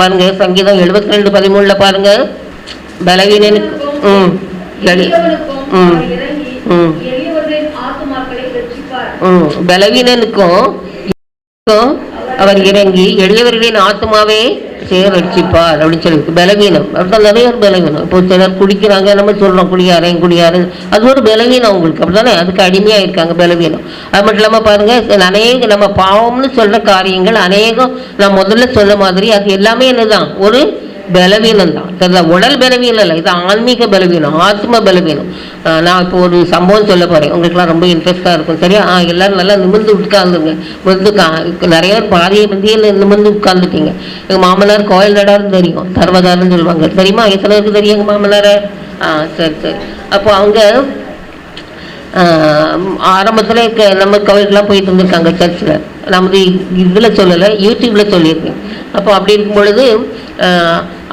பாருங்க சங்கீதம் எழுபத்தி ரெண்டு பதிமூணுல பாருங்க பலவீனனுக்கு ம் ம். ம். ம் பலவீனனுக்கும் க்கும் அவர் இறங்கி எளியவர்களின் ஆத்மாவே சேர் ரட்சிப்பார் அப்படின்னு சொல்லி பலவீனம். அப்படிதான் நிறைய ஒரு பலவீனம். இப்போ சிலர் குடிக்கிறாங்க நம்ம சொல்கிறோம் குடியாரன் குடியாரு. அது ஒரு பலவீனம் அவங்களுக்கு. அப்படிதானே அதுக்கு அடிமையாக இருக்காங்க பலவீனம். அது மட்டும் இல்லாமல் பாருங்க அநேக நம்ம பாவம்னு சொல்கிற காரியங்கள் அநேகம் நான் முதல்ல சொன்ன மாதிரி அது எல்லாமே என்னதான் ஒரு பலவீனம் தான் சரிதா உடல் பலவீனம் இல்லை. இது ஆன்மீக பலவீனம் ஆத்ம பலவீனம். நான் இப்போ ஒரு சம்பவம் சொல்ல போகிறேன் உங்களுக்குலாம் ரொம்ப இன்ட்ரெஸ்டாக இருக்கும். சரியா? ஆ எல்லோரும் நல்லா நிமிர்ந்து உட்கார்ந்துங்க நிமிர்ந்து கா நிறைய பேர் பாதிய மந்தியில் நிமிர்ந்து உட்கார்ந்துட்டீங்க. எங்கள் மாமனார் கோயில் நடாருன்னு தெரியும். தர்வதாருன்னு சொல்லுவாங்க. தெரியுமா? எத்தனை பேருக்கு தெரியும் எங்கள் மாமனாரை? ஆ சரி சரி. அப்போ அவங்க ஆரம்பத்தில் நம்ம கோவிலுக்குலாம் போயிட்டு இருந்திருக்காங்க சர்ச்சில் நமது இதில் சொல்லலை யூடியூப்பில் சொல்லியிருக்கேன். அப்போ அப்படி இருக்கும் பொழுது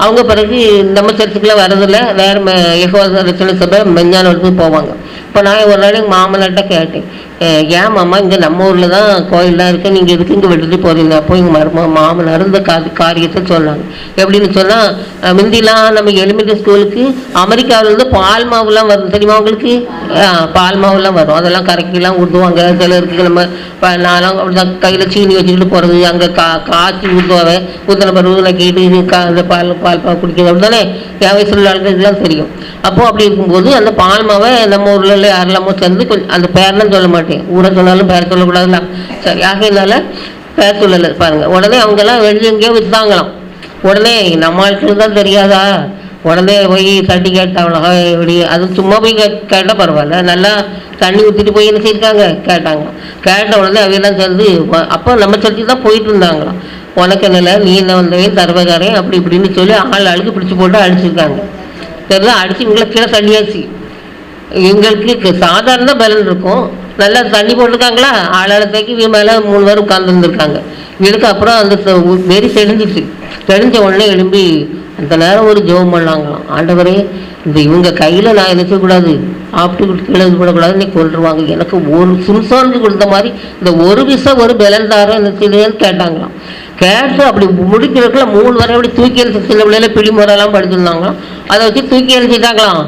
அவங்க பிறகு நம்ம சர்ச்சுக்குலாம் வரதில்லை வேறு எகோ ரச்சனை சபை மெஞ்ஞானத்துக்கு போவாங்க. இப்போ நான் ஒரு நாள் எங்கள் மாமனார்கிட்ட கேட்டேன். ஏன் மாமா இங்கே நம்ம ஊரில் தான் கோயிலெலாம் இருக்குது நீங்கள் எதுக்கு இங்கே விட்டுட்டு போகிறீங்க அப்போ எங்கள் மரும மாமனார் இந்த கா காரியத்தை சொன்னாங்க. எப்படின்னு சொன்னால் முந்திலாம் நம்ம எலிமெண்ட்ரி ஸ்கூலுக்கு அமெரிக்காவிலேருந்து பால் மாவுலாம் வரும். தெரியுமா உங்களுக்கு? பால் மாவுலாம் வரும். அதெல்லாம் கரைக்கிலாம் ஊற்றுவாங்க சிலருக்கு நம்ம ப- அப்படிதான் கையில் சீனி வச்சுக்கிட்டு போகிறது அங்கே கா காய்ச்சி ஊற்றுவாங்க ஊற்றின பிறகு நான் கேட்டு கா அந்த பால் பால் பால் குடிக்கிறது அப்படிதானே என் வயசுல உள்ள ஆளுக்கு இதெல்லாம் தெரியும். அப்போது அப்படி இருக்கும்போது அந்த பால் மாவை நம்ம ஊரில் உள்ள யாரெல்லாமோ சேர்ந்து கொஞ்சம் அந்த பேர்லாம் சொல்ல மாட்டேன். ஊரை சொன்னாலும் பேர் சொல்லக்கூடாதுன்னா. சரி ஆகையினால பேர் சொல்லலை. பாருங்க உடனே அவங்கெல்லாம் வெளியே எங்கேயோ விற்றாங்களாம் உடனே நம்ம ஆட்களுக்கு தான் தெரியாதா? உடனே போய் தட்டி கேட்டாங்களா இப்படி அது சும்மா போய் கே கேட்டால் பரவாயில்ல. நல்லா தண்ணி ஊற்றிட்டு போய் என்ன செய்யிருக்காங்க? கேட்டாங்க. கேட்ட உடனே அவையெல்லாம் சேர்ந்து அப்போ நம்ம சர்ச்சுக்கு தான் போயிட்டு இருந்தாங்களாம். உனக்கு என்னல நீ என்ன வந்தவன் தர்வகாரன் அப்படி இப்படின்னு சொல்லி ஆள் ஆளுக்கு பிடிச்சி போட்டு அடிச்சிருக்காங்க. தெரியல அடிச்சு இவங்களை கீழே தள்ளியாச்சு. எங்களுக்கு சாதாரண பலன் இருக்கும். நல்லா தண்ணி போட்டிருக்காங்களா? ஆளாளத்தைக்கு இவங்க மேலே மூணு பேர் உட்காந்துருந்துருக்காங்க இவங்களுக்கு அப்புறம் அந்த வெறி தெளிஞ்சிச்சு தெளிஞ்ச உடனே எழும்பி அந்த நேரம் ஒரு ஜெபம் பண்ணாங்களாம். ஆண்டவரே இந்த இவங்க கையில் நான் நினைக்கக்கூடாது செய்யக்கூடாது? கீழே இது பண்ணக்கூடாது நீ கொண்டுருவாங்க எனக்கு ஒரு சிம்சானுக்கு கொடுத்த மாதிரி இந்த ஒரு விஷம் ஒரு பலன் தாரம் என்ன கேட்டாங்களாம். கேட்டு அப்படி முடிக்கிறதுக்குள்ள மூணு வரை அப்படி தூக்கி எரிஞ்சு சின்ன பிள்ளையில பிடிமுறையெல்லாம் படிச்சிருந்தாங்களாம். படுத்திருந்தாங்களாம் அதை வச்சு தூக்கி எழுச்சிட்டாங்களாம்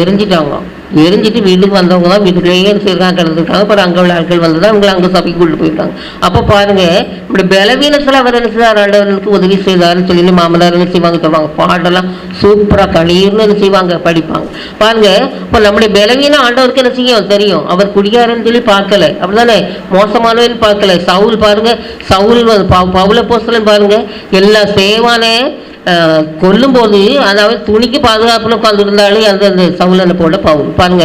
எரிஞ்சிட்டாங்களாம் எரிஞ்சிட்டு வீட்டுக்கு வந்தவங்க தான் வீட்டுக்குள்ளேயே செய்யறாங்க கிடந்துருக்காங்க அப்புறம் அங்கே உள்ள ஆட்கள் வந்து தான் அவங்களை அங்கே சபைக்கு கொண்டு போயிட்டாங்க. அப்போ பாருங்க இப்படி பலவீனத்தில் அவர் என்ன செய்தார்? ஆண்டவர்களுக்கு உதவி செய்தாருன்னு சொல்லி மாமனார் என்ன செய்வாங்க சொல்லுவாங்க? பாட்டெல்லாம் சூப்பராக கணீர்னு என்ன செய்வாங்க? படிப்பாங்க. பாருங்க இப்போ நம்முடைய பலவீனம் ஆண்டவருக்கு என்ன செய்யும்? தெரியும். அவர் குடியாரன்னு சொல்லி பார்க்கல. அப்படிதானே மோசமானவன் பார்க்கல. சவுல் பாருங்க சவுல் பவுல போஸ்தலன் பாருங்க எல்லா சேவானே கொல்லும்போது அதாவது துணிக்கு பாதுகாப்பில் உட்காந்துருந்தாலும் அந்த அந்த சவுலனை போட பவுல் பாருங்க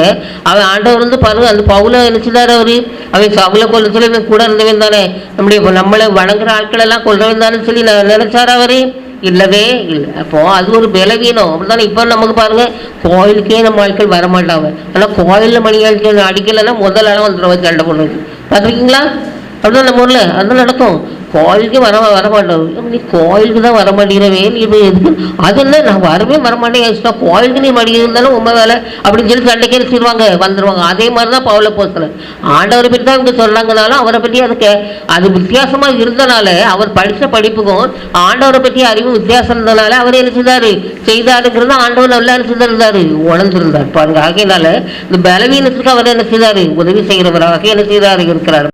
அவன் ஆண்டவர் வந்து பாருங்க அந்த பவுல நினைச்சுதாரு அவர். அவன் சவுல கொல்ல சொல்லி இவன் கூட இருந்தவன் தானே. நம்முடைய நம்மளை வணங்குற ஆட்கள் எல்லாம் கொல்றவன் தானே சொல்லி நான் நினைச்சாரு அவர். இல்லவே இல்லை. அப்போ அது ஒரு பலவீனம். அப்படித்தானே இப்போ நமக்கு பாருங்கள் கோயிலுக்கே நம்ம ஆட்கள் வரமாட்டாங்க. ஆனால் கோயிலில் மணி ஆட்கள் அடிக்கலைன்னா முதல் ஆளாக வந்துடுவோம் சண்டை போடுறது பார்த்துருக்கீங்களா? அப்படிதான் நம்ம ஊரில். அதுதான் நடக்கும். கோயிலுக்கு வர வரமாட்டோம் நீ கோயிலுக்கு தான் வர மாட்டேங்கிறவே நீ இப்போ எதுக்கு? அது என்ன நான் வரவே வர மாட்டேன். கோயிலுக்கு நீ மடிக்கிறது இருந்தாலும் உண்மை வேலை அப்படின்னு சொல்லி சண்டைக்கு அடிச்சிருவாங்க வந்துருவாங்க. அதே மாதிரி தான் பவுல போஸ்தல ஆண்டவரை பற்றி தான் இங்கே சொன்னாங்கனாலும் அவரை பற்றி அதுக்கு அது வித்தியாசமாக இருந்தனால அவர் படித்த படிப்புக்கும் ஆண்டவரை பற்றி அறிவும் வித்தியாசம் இருந்தனால அவர் என்ன செய்தாரு? செய்தாருங்கிறது ஆண்டவர் நல்லா என்ன உடஞ்சிருந்தார் உணர்ந்திருந்தார். பாருங்க ஆகையினால இந்த பலவீனத்துக்கு அவர் என்ன செய்தார்? உதவி செய்கிறவராக என்ன செய்தாரு? இருக்கிறார்.